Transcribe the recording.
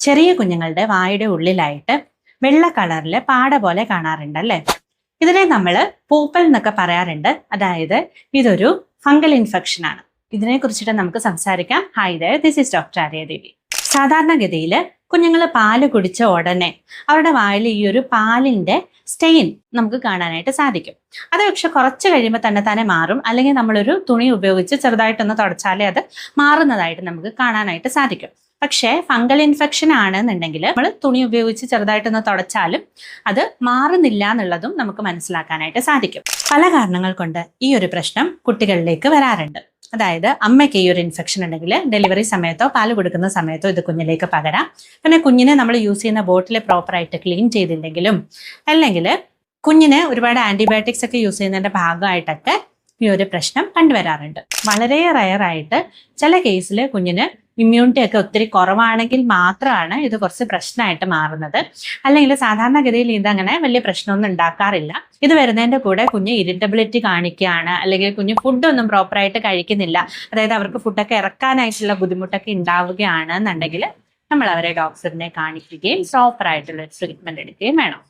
ചെറിയ കുഞ്ഞുങ്ങളുടെ വായുടെ ഉള്ളിലായിട്ട് വെള്ള കളറിൽ പാട പോലെ കാണാറുണ്ട് അല്ലേ? ഇതിനെ നമ്മൾ പൂപ്പൽ എന്നൊക്കെ പറയാറുണ്ട്. അതായത് ഇതൊരു ഫംഗൽ ഇൻഫെക്ഷൻ ആണ്. ഇതിനെ കുറിച്ചിട്ട് നമുക്ക് സംസാരിക്കാം. Hi this is doctor Aryadevi സാധാരണഗതിയിൽ കുഞ്ഞുങ്ങൾ പാൽ കുടിച്ച ഉടനെ അവരുടെ വായിൽ ഈ ഒരു പാലിന്റെ സ്റ്റെയിൻ നമുക്ക് കാണാനായിട്ട് സാധിക്കും. അത് പക്ഷെ കുറച്ച് കഴിയുമ്പോൾ തന്നെ തന്നെ മാറും. അല്ലെങ്കിൽ നമ്മളൊരു തുണി ഉപയോഗിച്ച് ചെറുതായിട്ടൊന്ന് തുടച്ചാലേ അത് മാറുന്നതായിട്ട് നമുക്ക് കാണാനായിട്ട് സാധിക്കും. പക്ഷേ ഫംഗൽ ഇൻഫെക്ഷൻ ആണെന്നുണ്ടെങ്കിൽ നമ്മൾ തുണി ഉപയോഗിച്ച് ചെറുതായിട്ടൊന്ന് തുടച്ചാലും അത് മാറുന്നില്ല എന്നുള്ളതും നമുക്ക് മനസ്സിലാക്കാനായിട്ട് സാധിക്കും. പല കാരണങ്ങൾ കൊണ്ട് ഈ ഒരു പ്രശ്നം കുട്ടികളിലേക്ക് വരാറുണ്ട്. അതായത് അമ്മയ്ക്ക് ഈ ഒരു ഇൻഫെക്ഷൻ ഉണ്ടെങ്കിൽ ഡെലിവറി സമയത്തോ പാൽ കൊടുക്കുന്ന സമയത്തോ ഇത് കുഞ്ഞിലേക്ക് പകരാം. പിന്നെ കുഞ്ഞിനെ നമ്മൾ യൂസ് ചെയ്യുന്ന ബോട്ടിൽ പ്രോപ്പറായിട്ട് ക്ലീൻ ചെയ്തില്ലെങ്കിലും അല്ലെങ്കിൽ കുഞ്ഞിന് ഒരുപാട് ആന്റിബയോട്ടിക്സ് ഒക്കെ യൂസ് ചെയ്യുന്നതിന്റെ ഭാഗമായിട്ടൊക്കെ ഈ ഒരു പ്രശ്നം കണ്ടുവരാറുണ്ട്. വളരെ റയറായിട്ട് ചില കേസിൽ കുഞ്ഞിന് ഇമ്മ്യൂണിറ്റി ഒക്കെ ഒത്തിരി കുറവാണെങ്കിൽ മാത്രമാണ് ഇത് കുറച്ച് പ്രശ്നമായിട്ട് മാറുന്നത്. അല്ലെങ്കിൽ സാധാരണഗതിയിൽ ഇതങ്ങനെ വലിയ പ്രശ്നമൊന്നും ഉണ്ടാക്കാറില്ല. ഇത് വരുന്നതിന്റെ കൂടെ കുഞ്ഞ് ഇറിറ്റബിലിറ്റി കാണിക്കുകയാണ്. അല്ലെങ്കിൽ കുഞ്ഞ് ഫുഡൊന്നും പ്രോപ്പറായിട്ട് കഴിക്കുന്നില്ല. അതായത് അവർക്ക് ഫുഡൊക്കെ ഇറക്കാനായിട്ടുള്ള ബുദ്ധിമുട്ടൊക്കെ ഉണ്ടാവുകയാണ് എന്നുണ്ടെങ്കിൽ നമ്മൾ അവരെ ഡോക്ടറിനെ കാണിക്കുകയും പ്രോപ്പറായിട്ടുള്ള ട്രീറ്റ്മെന്റ് എടുക്കുകയും വേണം.